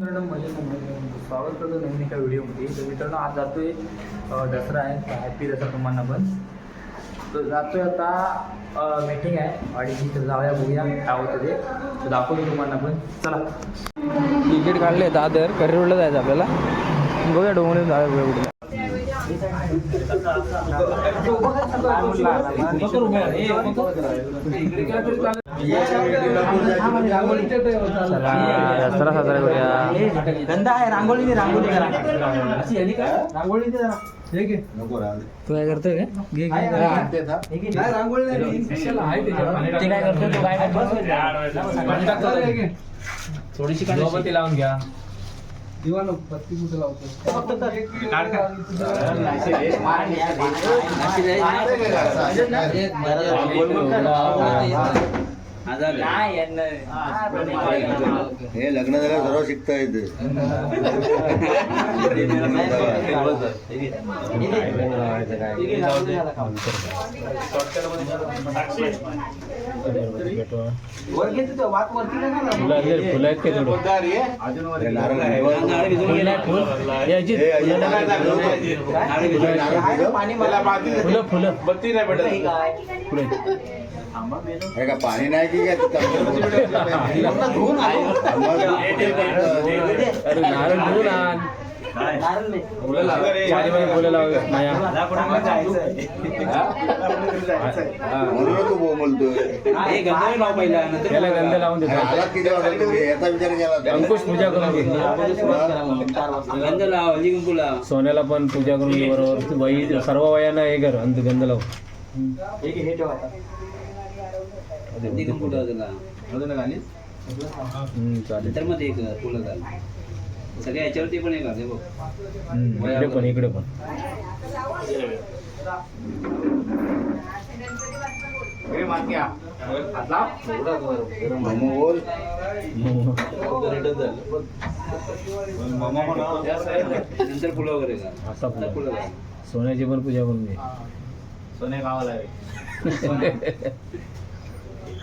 मित्रांनो माझ्या स्वागत करतो नवीन एका व्हिडिओमध्ये. तर मित्रांनो आज जातोय दसरा आहे हॅपी दसरा तुम्हाला पण. तर जातोय आता मीटिंग आहे. अडीचची तर जाऊया बघूया काय होतं ते. तर दाखवतो तुम्हाला पण. चला. तिकीट काढले दादर करी रोडला जायचं आपल्याला. बघूया डोंगरी जाऊया बघूया चला. दसरा साजरा करूया गंदा आहे रांगोळी रांगोळी करा रांगोळी तू काय करतोय? ते काय करतोय थोडीशी लावून घ्या. दिवा नको, बत्ती कुठे लावतो हे लग्न झाल्यावर सर्व शिकता येते. फुलं हे. फुल नाही फुल. हे का पाणी नाही की काय. अरे नारळ घेऊन आण. म्हणून तू बोलतोय. त्याला गंध लावून अरे याचा विचार केला अंकुश पूजा करून सोन्याला पण पूजा करून बरोबर. वही सर्व वयांना हे कर गंध लाव. त्याला हम्म, चालेल. मग एक फुलं घाल सगळ्या याच्यावरती पण घाल बघ. इकडे पण इकडे पण. नंतर फुलं वगैरे आता फुलं. सोन्याची पण पूजा करून घे मंत्र बोल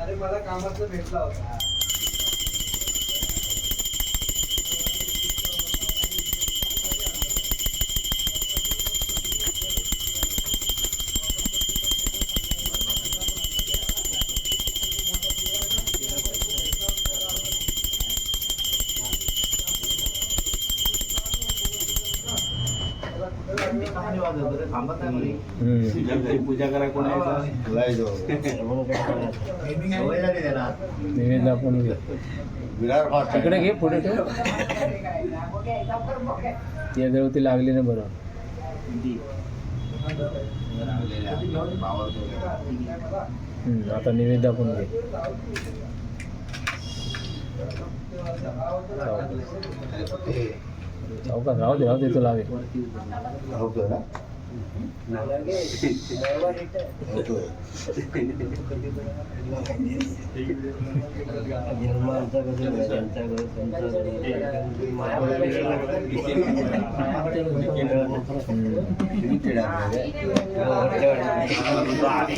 अरे मला कामाचं भेटला होता. हम्म. पूजा करा कोण नैवेद्य आपण घे. विरार फास्ट. तिकडे घे पुढे ठेव. ती अगरबत्ती लागली ना बरं. आता नैवेद्य आपण घे. राहू दे राहू दे तू लावे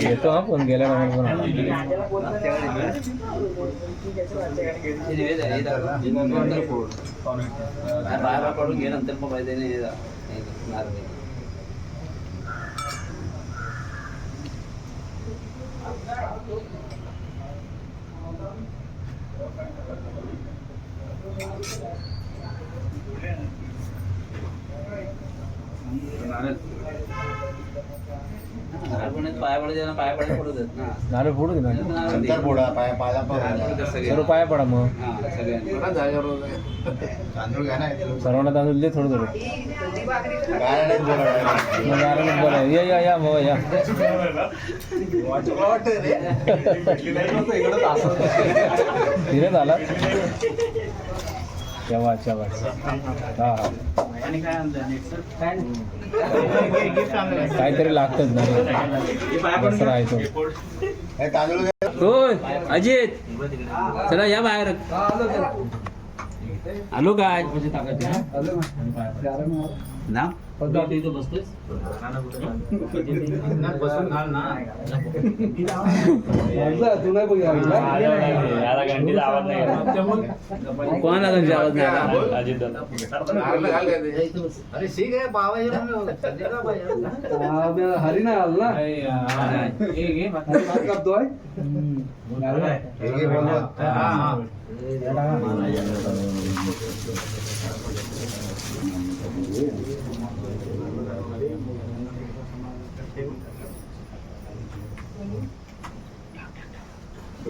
येतो हा पण गेल्या महिन्यात. बाहेर पडून घे नंतर मग पाहिजे नाही. Thank you. पण पाया पाया पडायला पडत आहेत ना नारळ फोडू दे ना नंतर पोळा पाया पाला सर्व पाया पडा मग. हा सगळ्यांनी. तांदूळ घ्या ना सर्वांना तांदूळ दे थोडं थोडं. काय नाही बोला मग या या या बाबा या. हा आणि काय आणलं काहीतरी लागतच नाही तो. हे अजित. चला या बाहेर. आलो काय ना? कोणाला आवाज नाही बाबा हरी नाही आला ना?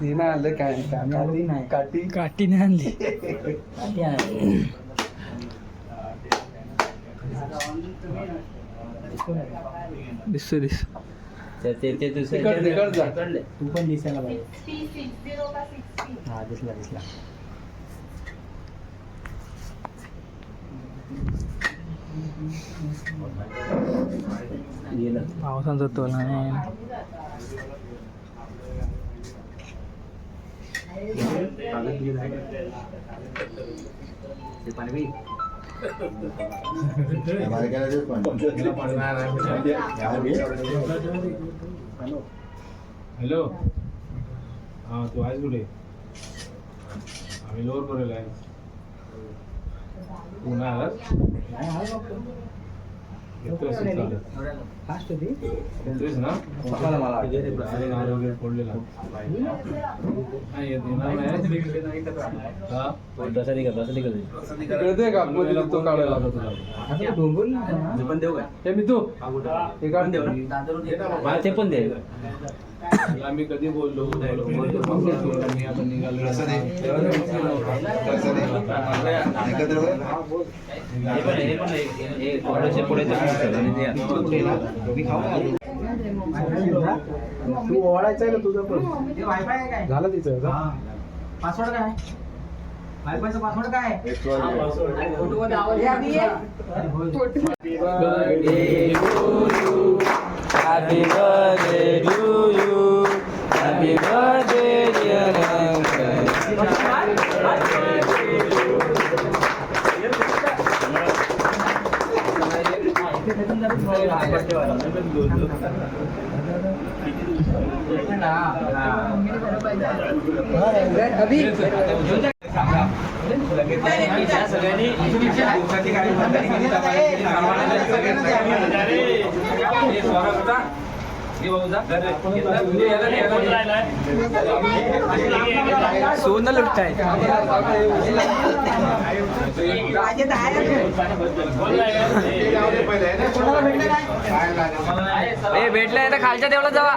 नाही आलं काय? काठी नाही. काठी? काठी नाही आणली. काठी आहे. दिसतो दिस. तू पण दिसायला पाहिजे हा दिसला दिसला. पावसाचा तोल नाही हॅलो. हा तू आहेस कुठे? आम्ही लोअर करेल आहे. तू नाही आलास येतोयस तू चालत. फास्ट होती येतोयस ना अरे नारळ वगैरे फोडलेला नाही येत येणार नाही हा दे का मध्ये तो काढायला आता डोंगर देऊ काय हे मी तू हे काढ हा, ते पण दे आम्ही कधी बोललो बोललो, बोललो. मी आपण निघालो आहे. तू ओळायचा आहे का तुझं पण वायफाय आहे काय झालं तिचं का? पासवर्ड काय वायफायचा पासवर्ड काय एक वाजले. फोटोमध्ये आवाज Happy birthday to सगळ्यांनी सोनं लुटताय. भेटलंय तर खालच्या देवला जावा.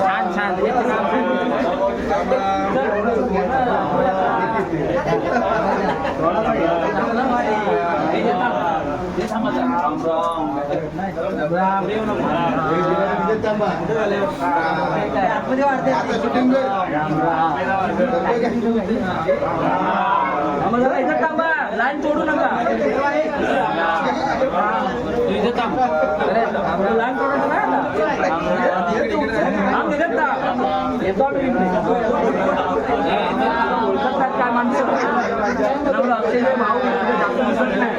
छान छान आता shooting कर. आम्हाला इथं थांबा लाईन तोडू नका तू इथं थांब अरे आम्हाला लाईन तोडायचं नाही आता. थांब इथं थांब. येतो आम्ही इकडे. हे इथं थांब. बोलतात काय काय माणसं नवरा अक्षय भाऊ इकडे जास्त दिसत नाही.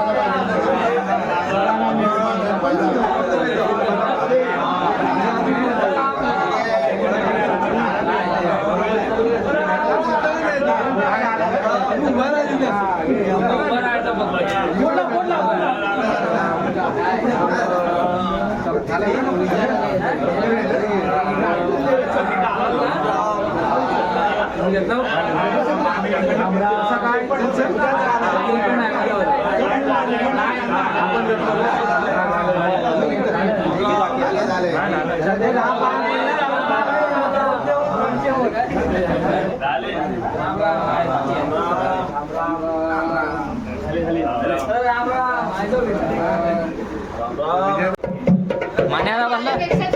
चांगला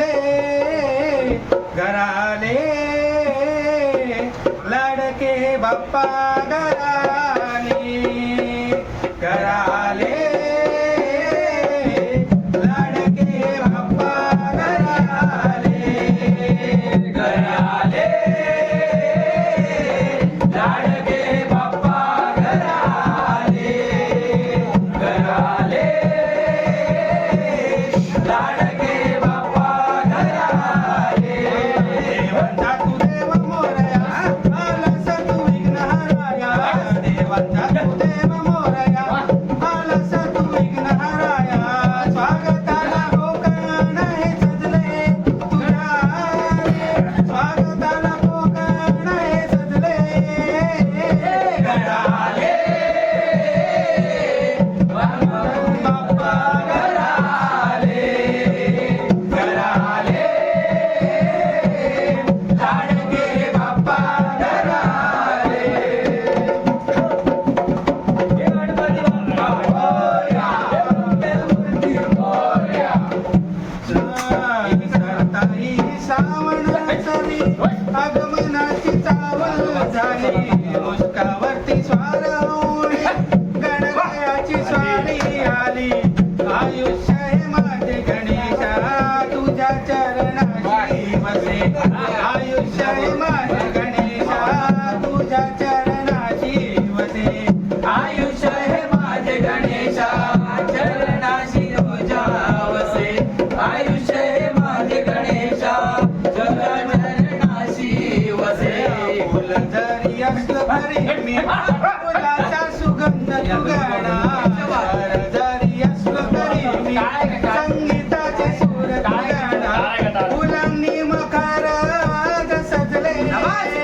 हे घराले लाडके बाप्पा.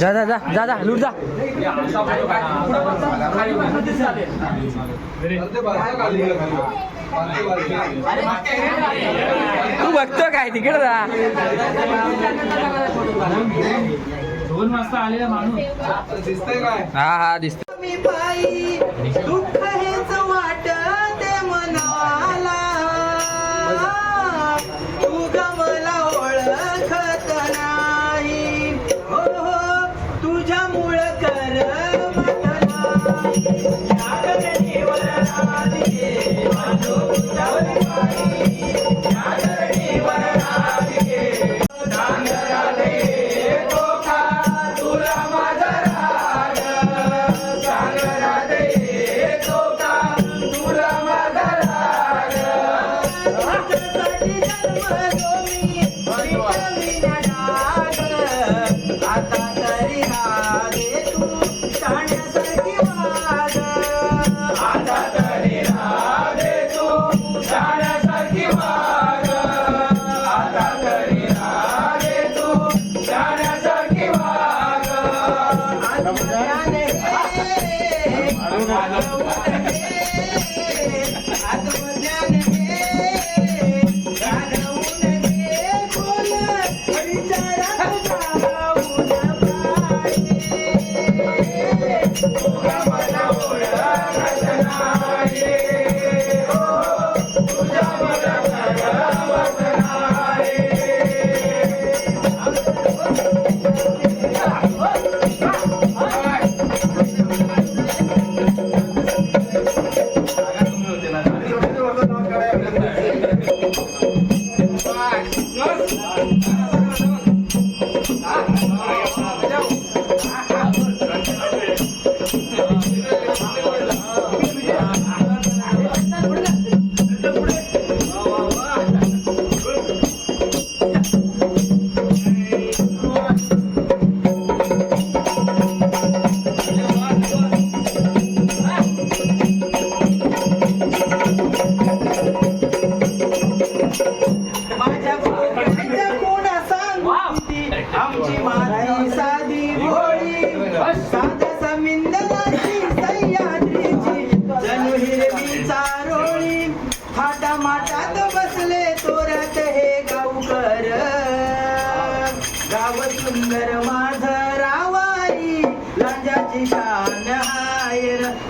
जा जा जा जा जा लूट जा. तू बघतो काय तिकडे दोन वाजता हा Mama, உள்ள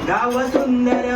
गाव सुंदर